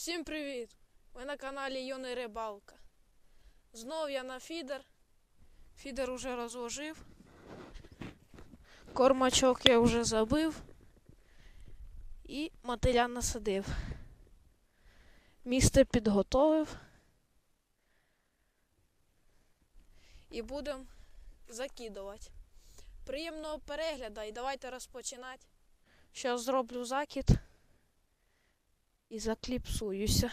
Всім привіт! Ви на каналі Юний Рибалка. Знов я на фідер. Фідер уже розложив. Кормачок я вже забив. І мотиля насадив. Місце підготовив. І будемо закидувати. Приємного перегляду і давайте розпочинати. Зараз зроблю закид і закліпсуюся.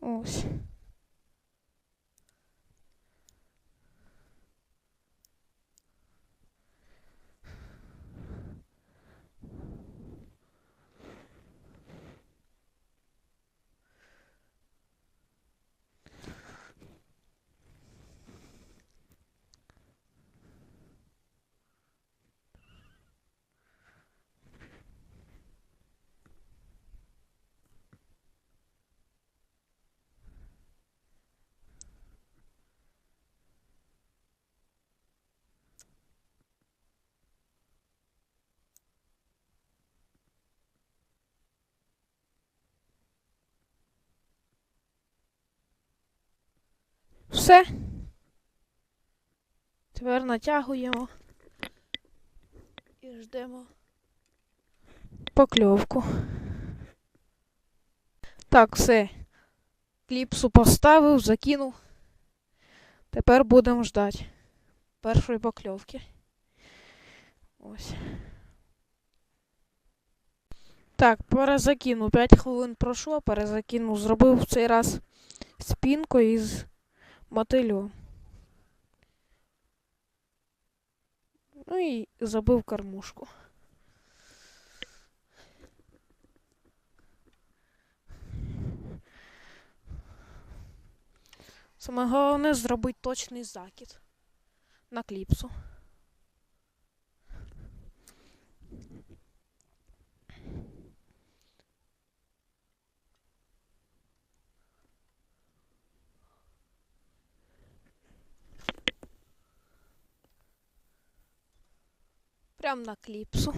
Ось. Все. Тепер натягуємо і ждемо покльовку. Так, все. Кліпсу поставив, закинув. Тепер будемо ждати першої покльовки. Ось. Так, перезакинув. 5 хвилин пройшло, перезакинув. Зробив в цей раз спінку із мотилю. Ну і забив кормушку. Саме головне зробити точний закид на кліпсу. Прям на кліпсу.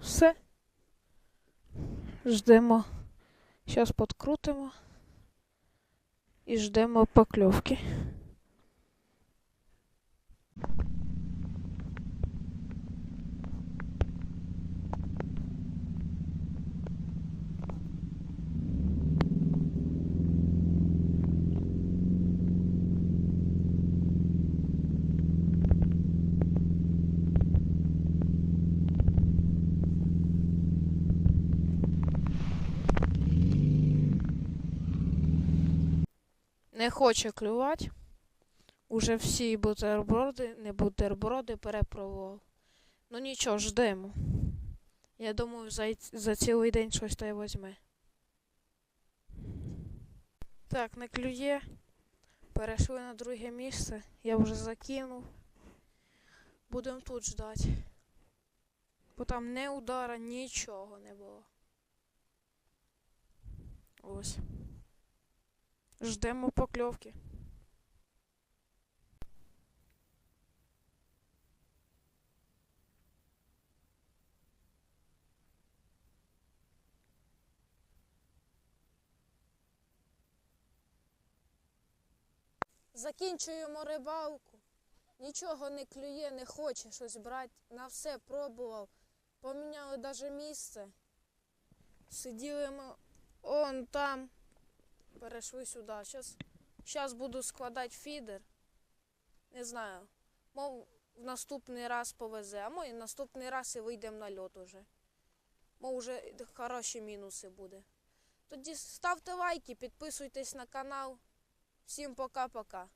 Все. Ждемо. Зараз подкрутимо. І ждемо покльовки. Не хоче клювати. Уже всі бутерброди, не бутерброди перепробував. Ну нічого, ждемо. Я думаю, за, за цілий день щось та й возьме. Так, не клює. Перейшли на друге місце. Я вже закинув. Будемо тут ждати. Бо там не удара, нічого не було. Ось. Ждемо покльовки. Закінчуємо рибалку. Нічого не клює, не хоче щось брати. На все пробував. Поміняли навіть місце. Сиділи ми он там перейшли сюди. Щас, щас буду складати фідер. Не знаю. Мов в наступний раз повезе, а мой наступний раз і вийдемо на льот уже. Мов вже хороші мінуси буде. Тоді ставте лайки, підписуйтесь на канал. Всім пока-пока.